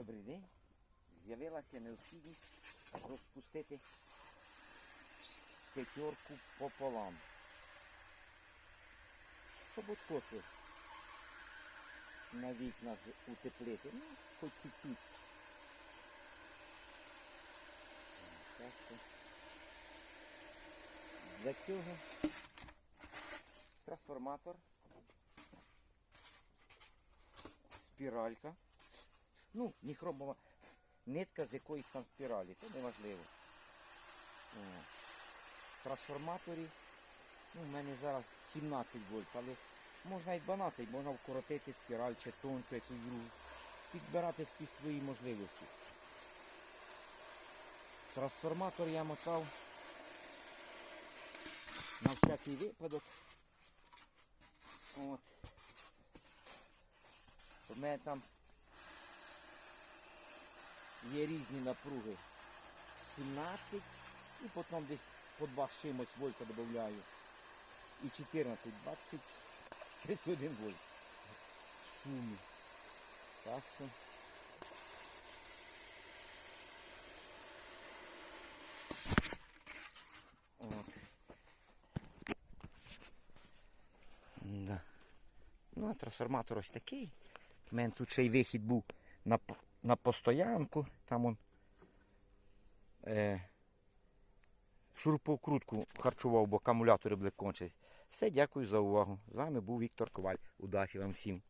Добрий день. З'явилася необхідність розпустити п'ятерку пополам. Щоб откоси на вікнах утеплити. Ну, хоч чуть-чуть. Для цього трансформатор, спіралька. Ну, ніхромова нитка з якоїсь там спіралі, це не важливо. О. В трансформаторі, ну, в мене зараз 17 вольт, але можна і 12, можна вкоротити спіраль чи тонку якусь другу. Підбирати під свої можливості. Трансформатор я мотав на всякий випадок. От. У мене там є різні напруги. 17 і потім десь по 2 з чимось вольта додаю. І 14, 20, 31 вольт. В сумі. Так що. Ну, а трансформатор ось такий. У мене тут ще й вихід був на, на постоянку. Там он е, шурупокрутку харчував, бо акумулятори були кончились. Все, дякую за увагу. З вами був Віктор Коваль. Удачі вам всім.